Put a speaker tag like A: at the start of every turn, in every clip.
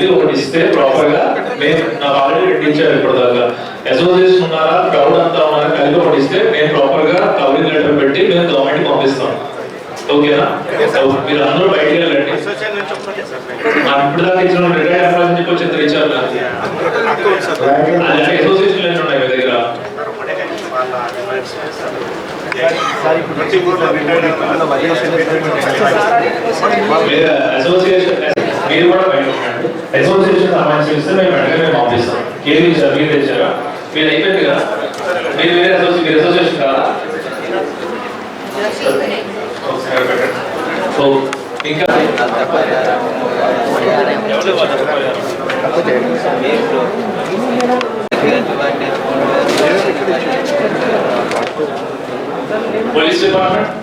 A: కలిపి ఒకటి ఇస్తే ప్రాపర్గా నేను నాకు ఆల్రెడీ రెండు ఇచ్చారు ఇప్పుడు దాకా అసోసియేషన్ ఉన్నారా? క్రౌడ్ అంతా ఉన్నారా? కలిపి ఒకటి ఇస్తే నేను ప్రాపర్గా కవరింగ్ లెటర్ పెట్టి మేము గవర్నమెంట్ పంపిస్తాం. ఓకేనా మీరు అందరూ బయటికి వెళ్ళండి. నాకు ఇప్పుడు దాకా ఇచ్చిన రిటైర్డ్ ఎంప్లాయీస్ నుంచి కొంచెం ఇచ్చారు అలాగే ఎన్ని ఉన్నాయి మీ దగ్గర? మీరు కూడా అసోసియేషన్ సంబంధించి ఇస్తే మేము వెంటనే మేము పంపిస్తాం ఏది ఇచ్చారు మీరు తెచ్చారా మీరు అయిపోయింది కదా మీరు వేరే అసోసియేషన్ మీరు అసోసియేషన్ కాదా సో ఇంకా పోలీస్ డిపార్ట్మెంట్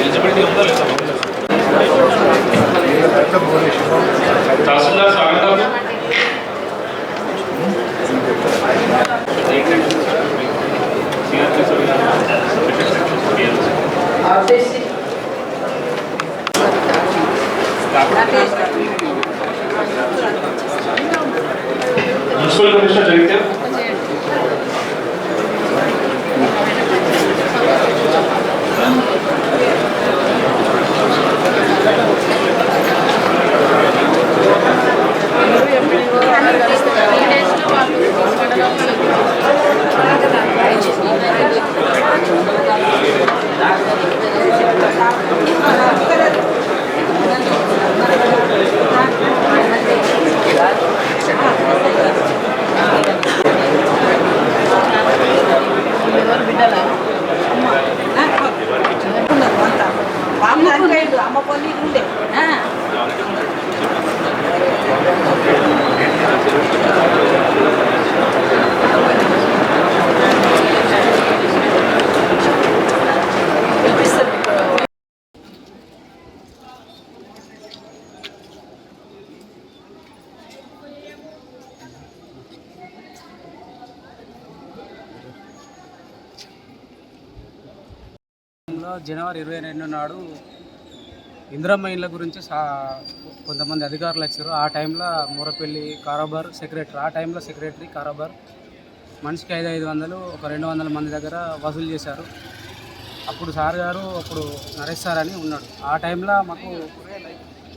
A: ఎలిజిబిలిటీ ఉందా లేదా తహసీల్దార్ స్వాగతం
B: సందర్భంగా జనవరి ఇరవై రెండు నాడు ఇందిరమ్మ ఇండ్ల గురించి సా కొంతమంది అధికారులు వచ్చారు. ఆ టైంలో మూరపల్లి కారోబార్ సెక్రటరీ ఆ టైంలో సెక్రటరీ కారోబార్ మనిషికి ఐదు ఐదు వందలు ఒక రెండు వందల మంది దగ్గర వసూలు చేశారు. అప్పుడు సార్ గారు అప్పుడు నరేష్ సార్ అని ఉన్నాడు. ఆ టైంలో మాకు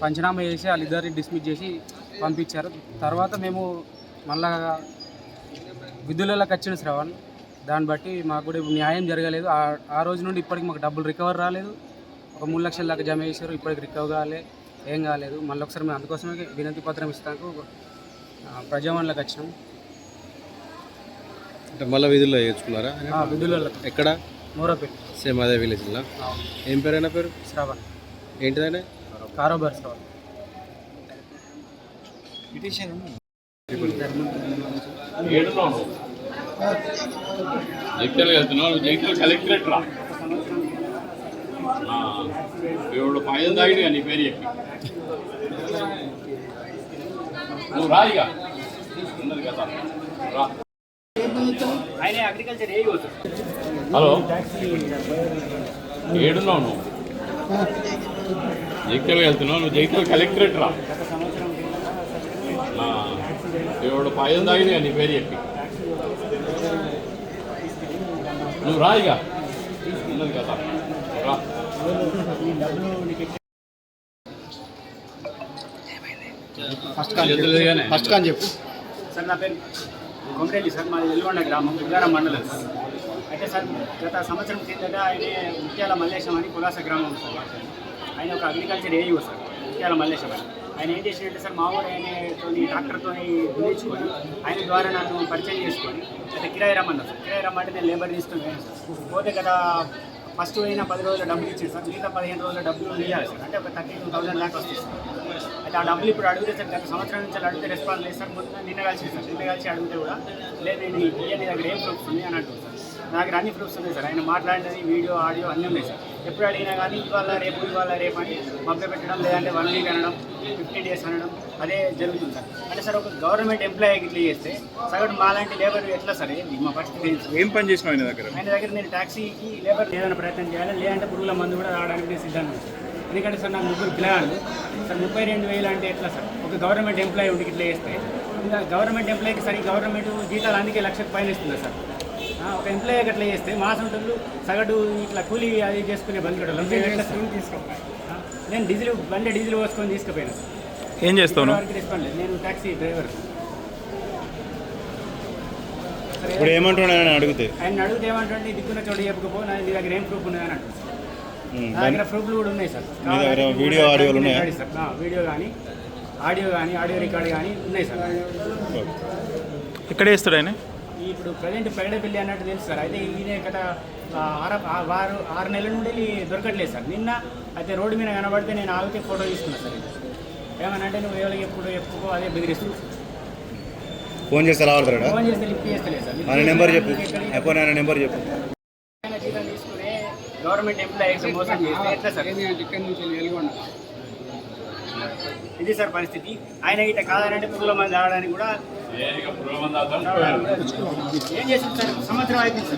B: పంచనామా చేసి వాళ్ళిద్దరిని డిస్మిస్ చేసి పంపించారు. తర్వాత మేము మళ్ళా విధులలోకి వచ్చిన శ్రవణ్ దాన్ని బట్టి మాకు కూడా ఇప్పుడు న్యాయం జరగలేదు. ఆ- ఆ రోజు నుండి ఇప్పటికి మాకు డబ్బులు రికవర్ రాలేదు. ఒక మూడు లక్షల దాకా జమ చేశారు. ఇప్పటికి రికవర్ కాలే ఏం కాలేదు. మళ్ళీ ఒకసారి మేము అందుకోసమే వినతి పత్రం ఇస్తాకు ప్రజావాణిలోకి వచ్చినాం.
C: అంటే మళ్ళీ వీధుల్లో వేయించుకున్నారా?
B: ఆ, విధులలోకి
C: ఎక్కడ?
B: మూరపెట్టి
C: సేమ్ అదే విలేజ్లో ఏం పేరు అయినా పేరు?
B: శ్రవణ్.
C: ఏంటిదనే
B: కారోబార్ శ్రవణ్.
D: ఏడున్నావు జగిత్యాల వెళ్తున్నావు జగిత్యాల కలెక్టరేట్ రా. ఏడు పాయం తాగిడు నీ పేరు చెప్పి. నువ్వు రా ఇక. ఉన్నది కదా. రా. హలో. ఏడున్నావు నువ్వు? జగిత్యాల వెళ్తున్నావు నువ్వు జగిత్యాల కలెక్టరేట్ రా. ఏడు పాయం తాగిడు నీ పేరు చెప్పి. నువ్వు రా ఇక ఉన్నది కదా రా
B: ఫస్ట్ కాని చెప్పు.
E: సార్ నా పేరు కొమరెడ్డి సార్. మాది వెల్గొండ గ్రామం దుర్గారం మండలం సార్. అయితే సార్ గత సంవత్సరం కిందట ఆయన ముత్యాల మల్లేశం అని కులాస గ్రామం సార్. ఆయన ఒక అగ్రికల్చర్ ఏఈఓ సార్ ముత్యాల మల్లేశం అని. ఆయన ఏం చేసినట్టు సార్ మా ఊరు ఆయనతో డాక్టర్తో దున్నించుకొని ఆయన ద్వారా నన్ను పరిచయం చేసుకొని అయితే కిరాయి రమ్మన్నారు సార్. కిరాయి రమ్మంటే నేను లేబర్ తీసుకుని సార్. పోతే కదా ఫస్ట్ అయినా పది రోజుల డబ్బులు ఇచ్చింది సార్. మిగతా పదిహేను రోజుల డబ్బులు ఇవ్వాలి సార్. అంటే ఒక థర్టీ టూ థౌసండ్ దాకా వస్తుంది సార్. అయితే ఆ డబ్బులు ఇప్పుడు అడిగితే సార్ గత సంవత్సరం నుంచి అడిగితే రెస్పాన్స్ లేదు సార్. మొత్తం నిన్న కలిసి సార్. నిన్న కలిసి అడిగితే కూడా లేదు నేను ఇవన్నీ దగ్గర ఏం ప్రూఫ్స్ ఉంది అని అంటుంది సార్. నా దగ్గర అన్ని ప్రూఫ్స్ ఉన్నాయి సార్. ఆయన మాట్లాడినది వీడియో ఆడియో అన్నీ ఉన్నాయి సార్. ఎప్పుడు అడిగినా కానీ ఇవాళ రేపు ఇవాళ రేపు అని మభ్య పెట్టడం లేదంటే వన్ వీక్ అనడం ఫిఫ్టీన్ డేస్ అనడం అదే జరుగుతుంది? సార్ అంటే సార్ ఒక గవర్నమెంట్ ఎంప్లాయీకి ఇట్లా చేస్తే సగటు మాలాంటి లేబర్ ఎట్లా సార్? ఏంది మా పరిస్థితి?
F: ఏం పని చేసినావు ఆయన దగ్గర?
E: ఆయన దగ్గర నేను ట్యాక్సీకి లేబర్ ఏదైనా ప్రయత్నం చేయాలి? లేదంటే పురుగుల మందు కూడా రావడానికి నేను సిద్ధంగా. ఎందుకంటే సార్ నాకు ముగ్గురు పిల్లగాళ్ళు. సార్ ముప్పై రెండు వేలు అంటే ఎట్లా సార్? ఒక గవర్నమెంట్ ఎంప్లాయీ ఉండి ఇట్లా చేస్తే ఇంకా గవర్నమెంట్ ఎంప్లాయీకి సరి గవర్నమెంట్ జీతాలు అందుకే లక్షకు పైన ఇస్తుంది సార్? ఒక ఎంప్లాయీకి అట్లా చేస్తే మా సొంతలు సగటు ఇట్లా కూలీ అది చేసుకునే బంధువులు నేను డీజిల్ బండి డీజిల్ పోసుకొని తీసుకుపోయాను.
F: ఏం చేస్తావు
E: లేదు. నేను ట్యాక్సీ డ్రైవర్.
F: ఇప్పుడు ఏమంటున్నాడు అడిగితే?
E: ఆయన అడిగితే ఏమంటే దిక్కున్న చోటు చెప్పుకోపో నా నీ దగ్గర ఏం ప్రూఫ్ ఉన్నదని అంటారు సార్.
F: ఉమ్,
E: నా దగ్గర ప్రూఫ్లు కూడా ఉన్నాయి సార్.
F: మీ దగ్గర వీడియో, ఆడియోలు ఉన్నాయా?
E: సార్ వీడియో కానీ ఆడియో కానీ ఆడియో రికార్డ్ కానీ ఉన్నాయి సార్.
F: ఎక్కడ వేస్తాడు ఆయన?
E: ఇప్పుడు ప్రజెంట్ పెగడపల్లి అన్నట్టు తెలుసు సార్ అయితే ఈయన గత ఆరు వారు ఆరు నెలల నుండి దొరకట్లేదు సార్ నిన్న అయితే రోడ్డు మీద కనబడితే నేను ఆగితే ఫోటో తీసుకున్నా సార్ ఏమన్నా అంటే నువ్వు ఎవరికి ఎప్పుడు చెప్పుకో అదే బెదిరిస్తుంది
C: ఫోన్ చేస్తే రావాలరా
E: ఫోన్ చేస్తే లిఫ్ట్ చేస్తలేదు సార్
C: ఆయన నెంబర్ చెప్పు అయిపోయిన ఆయన నెంబర్ చెప్పు
E: గవర్నమెంట్ ఎంప్లాయీస్ మోసం చేస్తే ఎట్లా సార్
B: ఇక్కడ నుంచి వెలుగొండ
E: ఇది సార్ పరిస్థితి. ఆయన ఇట కాదనంటే పురుగుల మంది ఆడడానికి కూడా ఏం చేస్తుంది సార్? సంవత్సరం అయిపోయింది